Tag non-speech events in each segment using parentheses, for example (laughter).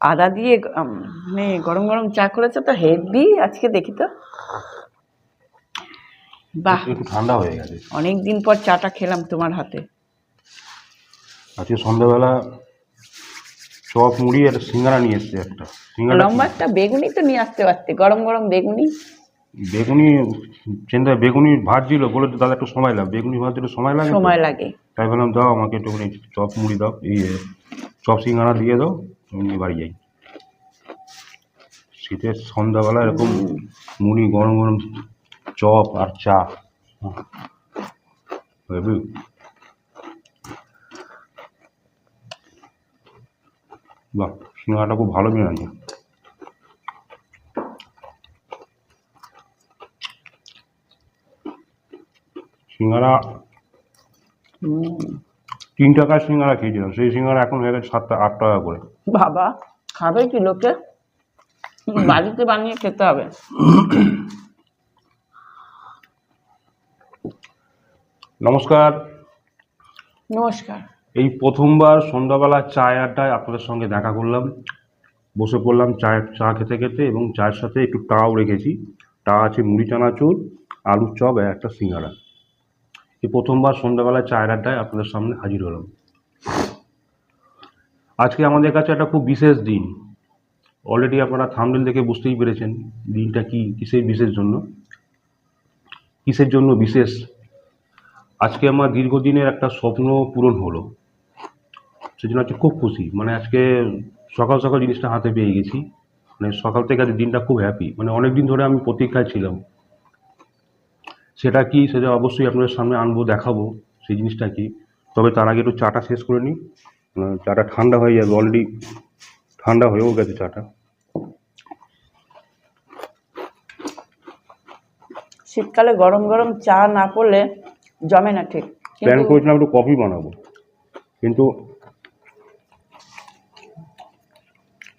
আদা দিয়ে মানে গরম গরম চা করেছে তো হেভি আজকে দেখি তো। বাহ একটু ঠান্ডা হয়ে গেছে। অনেক দিন পর চাটা খেলাম তোমার হাতে। আজকে সন্ধ্যাবেলা চপ মুড়ি আর সিঙ্গারা নিয়ে এসছে একটা। সিঙ্গারা লম্বা একটা বেগুনি তো নিয়ে আসতে পারতে গরম গরম বেগুনি। বেগুনি চিন্তা বেগুনি ভাজছিল বলে তো দাদা একটু সময় লাগে বেগুনি ভাজতে একটু সময় লাগে। সময় লাগে। তাই বললাম দাও আমাকে একটুখানি চপ মুড়ি দাও এই চপ সিঙ্গারা দিয়ে দাও। নিয়ে বাড়ি যাই। শীতের সন্ধ্যাবেলা এরকম মুড়ি গরম গরম চপ আর চা। হেবি বাহ খুব ভালো বিরিয়ানি সিঙ্গারা হুম, তিন টাকার সিঙ্গারা খেয়েছিলাম সেই সিঙ্গারা এখন হয়ে গেছে সাত টাকা আট টাকা করে। বাবা খাবে কি লোকে? (coughs) বাড়িতে বানিয়ে খেতে হবে। নমস্কার। নমস্কার। এই প্রথমবার সন্ধ্যাবেলা চায় আড্ডায় আপনাদের সঙ্গে দেখা করলাম। বসে পড়লাম চায়ের চা খেতে খেতে এবং চায়ের সাথে একটু টাও রেখেছি। টা আছে মুড়ি চানাচুর আলুর চপ আর একটা সিঙ্গারা। এই প্রথমবার সন্ধ্যাবেলায় চায়ের আড্ডায় আপনাদের সামনে হাজির হলাম। আজকে আমাদের কাছে একটা খুব বিশেষ দিন। অলরেডি আপনারা থামডেল দেখে বুঝতেই পেরেছেন দিনটা কি, কিসের বিশেষ জন্য, কিসের জন্য বিশেষ। আজকে আমার দীর্ঘদিনের একটা স্বপ্ন পূরণ হলো। সেজন্য আজকে খুব খুশি। মানে আজকে সকাল সকাল জিনিসটা হাতে পেয়ে গেছি। মানে সকাল থেকে আজ দিনটা খুব হ্যাপি মানে অনেক দিন ধরে আমি প্রতীক্ষায় ছিলাম। সেটা কি সেটা অবশ্যই আপনাদের সামনে আনব দেখাবো সেই জিনিসটা কি। তবে তার আগে একটু চাটা শেষ করে নিই। মানে চাটা ঠান্ডা হয়ে যাবে অলরেডি ঠান্ডা হয়েও গেছে চাটা। শীতকালে গরম গরম চা না করলে জমে না ঠিক প্ল্যান করেছিলাম একটু কফি বানাবো কিন্তু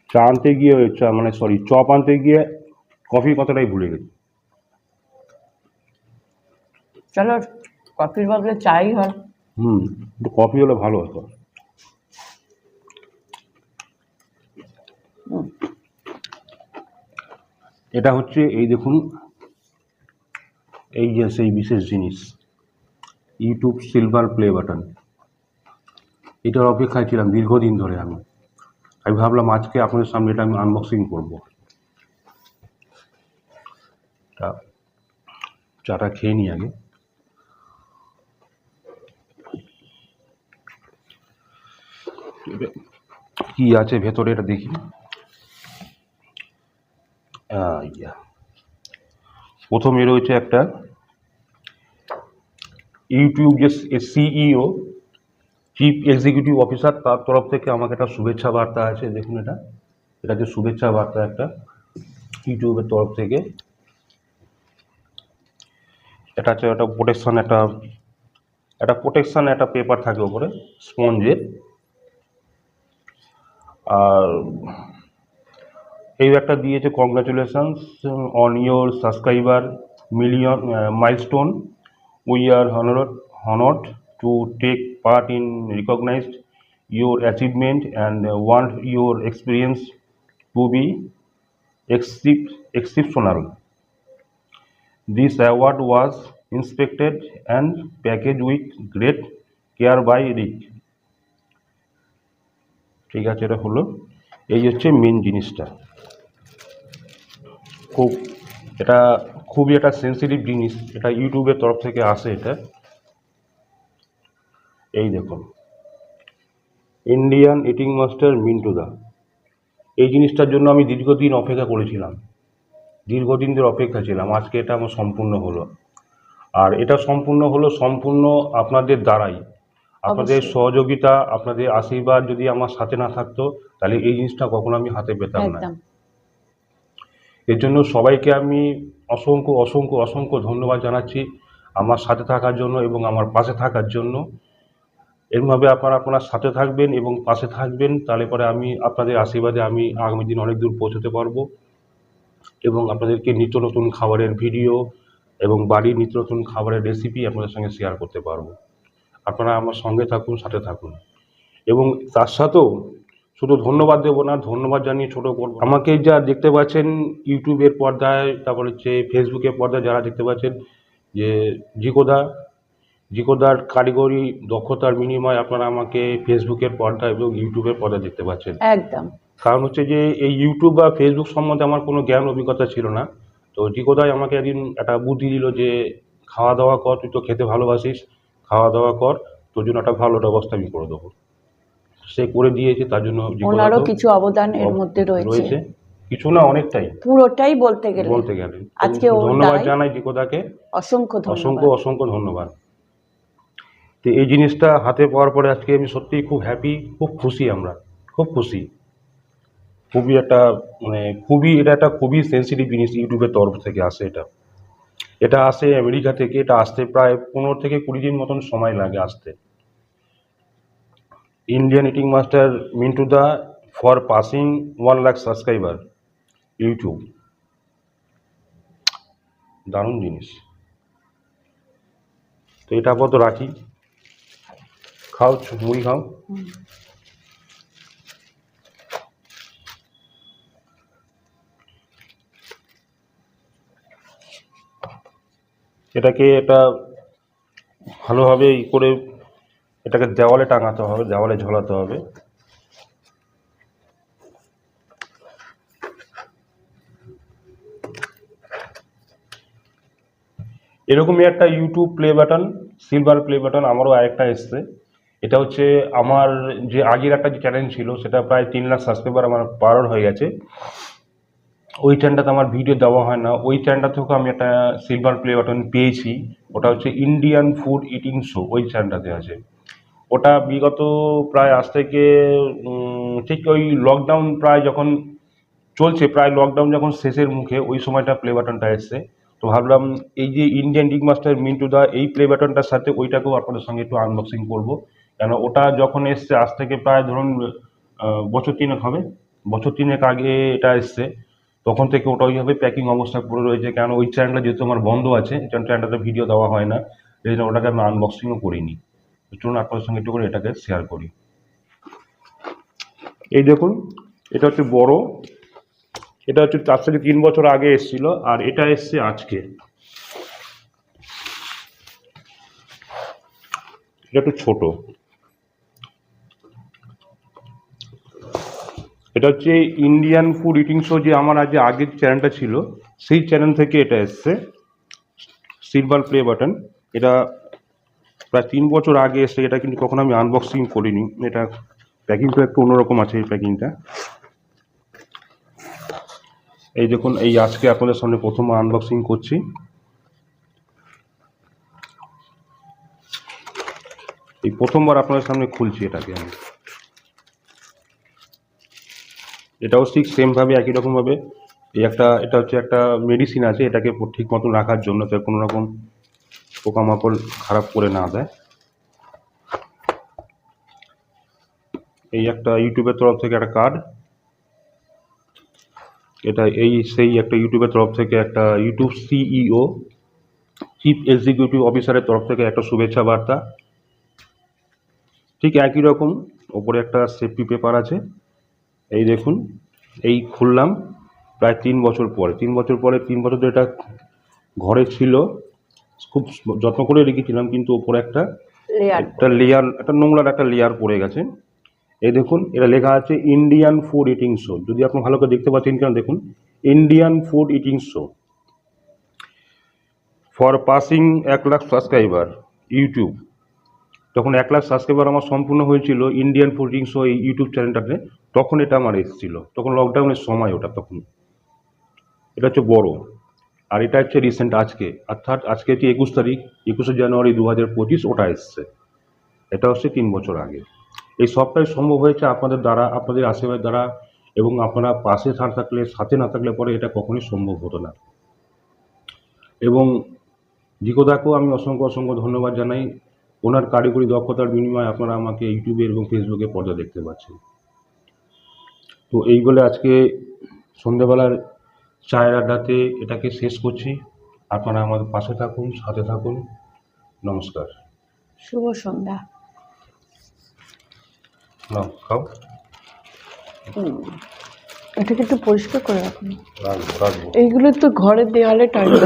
চা আনতে গিয়ে মানে সরি চপ আনতে গিয়ে কফির কথাটাই ভুলে গেছি। চলো কফির বদলে চাই হয়। হুম একটু কফি হলে ভালো হতো। এটা হচ্ছে এই দেখুন এই যে সেই বিশেষ জিনিস ইউটিউব সিলভার প্লে বাটন এটার অপেক্ষায় ছিলাম দীর্ঘদিন ধরে আমি। আমি ভাবলাম আজকে আপনাদের সামনে এটা আমি আনবক্সিং করব। চাটা খেয়ে নিই আগে। কি আছে ভেতরে এটা দেখি। প্রথমে রয়েছে একটা ইউটিউব যে সিইও চিফ এক্সিকিউটিভ অফিসার তার তরফ থেকে আমাকে একটা শুভেচ্ছা বার্তা আছে, দেখুন এটা। এটা হচ্ছে শুভেচ্ছা বার্তা একটা ইউটিউবের তরফ থেকে। এটা হচ্ছে একটা প্রোটেকশান একটা একটা প্রোটেকশান একটা পেপার থাকে ওপরে স্পঞ্জের আর এই একটা দিয়েছে congratulations on your subscriber million milestone we are honoured honoured to take part in recognised your achievement and want your experience to be এক্সিপ exceptional. This award was inspected and packaged with great care by Rick. ঠিক আছে, এটা হলো, এই হচ্ছে main জিনিসটা। খুব, এটা খুবই একটা সেন্সিটিভ জিনিস, এটা ইউটিউবের তরফ থেকে আসে এটা। এই দেখুন ইন্ডিয়ান ইটিং মাস্টার মিন্টুদা এই জিনিসটার জন্য আমি দীর্ঘদিন অপেক্ষা করেছিলাম। দীর্ঘদিন ধরে অপেক্ষা ছিলাম, আজকে এটা আমার সম্পূর্ণ হলো। আর এটা সম্পূর্ণ হলো, সম্পূর্ণ আপনাদের দ্বারাই। আপনাদের সহযোগিতা আপনাদের আশীর্বাদ যদি আমার সাথে না থাকতো তাহলে এই জিনিসটা কখনো আমি হাতে পেতাম না। এর জন্য সবাইকে আমি অসংখ্য অসংখ্য অসংখ্য ধন্যবাদ জানাচ্ছি আমার সাথে থাকার জন্য এবং আমার পাশে থাকার জন্য। এরভাবে আপনারা আপনার সাথে থাকবেন এবং পাশে থাকবেন তাহলে পরে আমি আপনাদের আশীর্বাদে আমি আগামী দিন অনেক দূর পৌঁছতে পারব। এবং আপনাদেরকে নিত্য নতুন খাবারের ভিডিও এবং বাড়ির নিত্য নতুন খাবারের রেসিপি আপনাদের সঙ্গে শেয়ার করতে পারব। আপনারা আমার সঙ্গে থাকুন সাথে থাকুন। এবং তার সাথেও শুধু ধন্যবাদ দেবো না ধন্যবাদ জানিয়ে ছোটো করব। আমাকে যা দেখতে পাচ্ছেন ইউটিউবের পর্দায় তারপর হচ্ছে ফেসবুকের পর্দায় যারা দেখতে পাচ্ছেন যে জিকোদা জিকোদার কারিগরি দক্ষতার বিনিময়ে আপনারা আমাকে ফেসবুকের পর্দা এবং ইউটিউবের পর্দা দেখতে পাচ্ছেন। একদম। কারণ হচ্ছে যে এই ইউটিউব বা ফেসবুক সম্বন্ধে আমার কোনো জ্ঞান অভিজ্ঞতা ছিল না। তো জিকোদাই আমাকে একদিন একটা বুদ্ধি দিল যে খাওয়া দাওয়া কর তুই তো খেতে ভালোবাসিস। খাওয়া দাওয়া কর তোর জন্য একটা ভালো ব্যবস্থা আমি করে দেবো। সে করে দিয়েছে তার জন্য ওনারও কিছু অবদান এর মধ্যে রয়েছে। কিছু না অনেকটাই। পুরোটাই বলতে গেলে। বলতে গেলে। আজকে ধন্যবাদ জানাই জিকোদাকে। অসংখ্য অসংখ্য অসংখ্য ধন্যবাদ। তো এই জিনিসটা হাতে পাওয়ার পরে আজকে আমি সত্যিই খুব হ্যাপি খুব খুশি আমরা। খুব খুশি। খুবই একটা মানে খুবই এটা একটা খুবই সেন্সিটিভ জিনিস ইউটিউবের তরফ থেকে আসে এটা। এটা আসে আমেরিকা থেকে, এটা আসতে প্রায় পনেরো থেকে কুড়ি দিন মতন সময় লাগে আসতে। Indian eating master Mintu da for passing one lakh subscriber YouTube দারুণ জিনিস। তো এটা আপাতত রাখি। খাও, মুড়ি খাও। এটাকে এটা ভালোভাবে ই করে এটাকে দেওয়ালে টাঙাতে হবে, দেওয়ালে ঝোলাতে হবে। এরকমই একটা YouTube play button silver play button আমারও আরেকটা এসছে। এটা হচ্ছে আমার যে আগের একটা যে চ্যানেল ছিল, সেটা প্রায় তিন লাখ সাবস্ক্রাইবার আমার পার হয়ে গেছে। ওই চ্যানেলটাতে আমার ভিডিও দেওয়া হয় না। ওই চ্যানেলটা থেকেও আমি একটা সিলভার প্লে বাটন পেয়েছি। ওটা হচ্ছে ইন্ডিয়ান ফুড ইটিং শো ওই চ্যানেলটাতে আছে। ওটা বিগত প্রায় আজ থেকে ঠিক ওই লকডাউন প্রায় যখন চলছে, প্রায় লকডাউন যখন শেষের মুখে, ওই সময়টা প্লে বাটনটা এসছে। তো ভাবলাম এই যে ইন্ডিয়ান ডিগ মাস্টার মিন্টু দা, এই প্লে বাটনটার সাথে ওইটাকেও আপনাদের সঙ্গে একটু আনবক্সিং করব। কেন ওটা যখন এসছে, আজ থেকে প্রায় ধরুন বছর তিনেক হবে। বছর তিনেক আগে এটা এসছে। তখন থেকে ওটা ওইভাবে প্যাকিং অবস্থা পড়ে রয়েছে। কেন ওই চ্যানেলটা যেহেতু আমার বন্ধ আছে চ্যানেলটাতে ভিডিও দেওয়া হয় না। এই জন্য ওটাকে আমি আনবক্সিংও করিনি। চলুন আপনাদের সঙ্গে একটু করে এটাকে শেয়ার করি। এই দেখুন, এটা হচ্ছে বড়। এটা হচ্ছে তার থেকে তিন বছর আগে এসেছিল, আর এটা এসছে আজকে। এটা একটু ছোট। এটা হচ্ছে ইন্ডিয়ান ফুড ইটিং শো যে আমার আজ আগের চ্যানেলটা ছিল, সেই চ্যানেল থেকে এটা এসছে। সিলভার প্লে বাটন এটা প্রায় তিন বছর আগে এসছে, এটা কিন্তু কখনো আমি আনবক্সিং করিনি। এটা প্যাকিংটা একটু অন্যরকম আছে এই প্যাকিংটা এই দেখুন, এই আজকে আপনাদের সামনে প্রথম আনবক্সিং করছি। এই প্রথমবার আপনাদের সামনে খুলছি এটাকে আমি। এটাও ঠিক সেমভাবে একই রকমভাবে এই একটা, এটা হচ্ছে একটা মেডিসিন আছে, এটাকে ঠিক মতন রাখার জন্য যাতে কোনো রকম পোকামাকড় খারাপ করে না দেয়। এই একটা ইউটিউবের তরফ থেকে একটা কার্ড এটা এই, সেই একটা ইউটিউবের তরফ থেকে একটা ইউটিউব সিইও চিফ এক্সিকিউটিভ অফিসারের তরফ থেকে একটা শুভেচ্ছা বার্তা। ঠিক একই রকম, ওপরে একটা সেফটি পেপার আছে। এই দেখুন এই খুললাম প্রায় তিন বছর পরে। তিন বছর পরে তিন বছর ধরে এটা ঘরে ছিল। খুব যত্ন করে রেখেছিলাম কিন্তু ওপরে একটা একটা লেয়ার একটা নোংরার একটা লেয়ার পড়ে গেছে। এই দেখুন এটা লেখা আছে ইন্ডিয়ান ফুড ইটিং শো যদি আপনি ভালো করে দেখতে পাচ্ছেন কেন দেখুন Indian food eating show for passing এক লাখ সাবস্ক্রাইবার ইউটিউব তখন এক লাখ সাবস্ক্রাইবার আমার সম্পূর্ণ হয়েছিল ইন্ডিয়ান ফুড শো এই ইউটিউব চ্যানেলটাতে তখন এটা আমার এসেছিল। তখন লকডাউনের সময় ওটা তখন। এটা হচ্ছে বড়। আর এটা হচ্ছে রিসেন্ট আজকে। অর্থাৎ আজকে হচ্ছে একুশ তারিখ, একুশে জানুয়ারি দু হাজার পঁচিশ ওটা এসছে। এটা হচ্ছে তিন বছর আগে। এই সবটাই সম্ভব হয়েছে আপনাদের দ্বারা, আপনাদের আশেপাশের দ্বারা এবং আপনারা পাশে না থাকলে, সাথে না থাকলে পরে এটা কখনোই সম্ভব হতো না। এবং জিকোদাকেও আমি অসংখ্য অসংখ্য ধন্যবাদ জানাই। ওনার কারিগরি দক্ষতার বিনিময়ে আপনারা আমাকে ইউটিউবে এবং ফেসবুকে পর্দা দেখতে পাচ্ছেন। তো এই বলে আজকে সন্ধ্যেবেলার চায়ের আড্ডাতে এটাকে শেষ করছি। আপনারা আমাদের পাশে থাকুন সাথে থাকুন। নমস্কার। শুভ সন্ধ্যা। খাও। এটাকে একটু পরিষ্কার করে রাখুন। এইগুলো তো ঘরের দেওয়ালে টাঙিয়ে